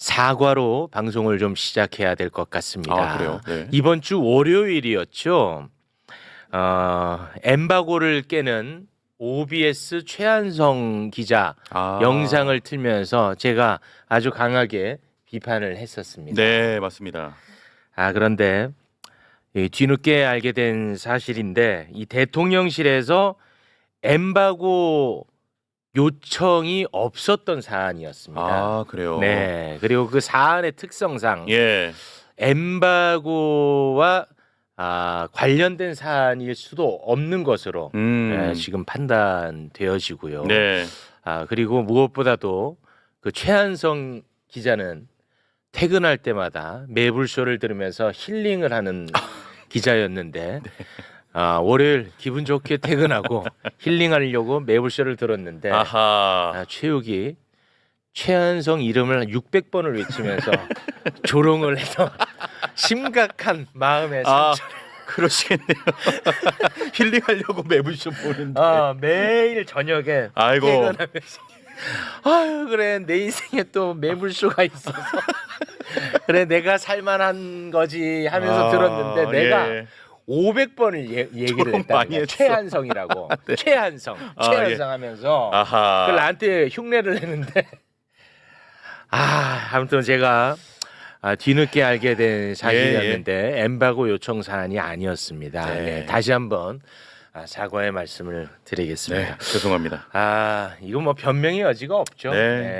사과로 방송을 좀 시작해야 될 것 같습니다. 아, 그래요? 네. 이번 주 월요일이었죠. 어, 엠바고를 깨는 OBS 최한성 기자 아. 영상을 틀면서 제가 아주 강하게 비판을 했었습니다. 네, 맞습니다. 아 그런데 이 뒤늦게 알게 된 사실인데 이 대통령실에서 엠바고 요청이 없었던 사안이었습니다. 아, 그래요. 네 그리고 그 사안의 특성상 예. 엠바고와 아, 관련된 사안일 수도 없는 것으로 음. 네, 지금 판단되어지고요. 네. 아 그리고 무엇보다도 그 최한성 기자는 퇴근할 때마다 매불쇼를 들으면서 힐링을 하는 기자였는데 아 월요일 기분 좋게 퇴근하고 힐링하려고 매불쇼를 들었는데 아하. 아, 최욱이 최한성 이름을 600번을 외치면서 조롱을 해서 심각한 마음의 아, 상처. 그러시겠네요. 힐링하려고 매불쇼 보는데. 아, 매일 저녁에 아이고. 퇴근하면서 아유 그래 내 인생에 또 매불쇼가 있어서 그래 내가 살만한 거지 하면서 아, 들었는데 내가 예. 500번을 예, 얘기를 했다. 많이 했어. 최한성이라고 최한성 아, 최한성 예. 하면서 아하. 그걸 나한테 흉내를 내는데 아 아무튼 제가 아, 뒤늦게 알게 된 사실이었는데 엠바고 요청 사안이 아니었습니다. 네. 네, 다시 한번 아, 사과의 말씀을 드리겠습니다. 네, 죄송합니다. 아 이거 뭐 변명의 여지가 없죠. 네. 네,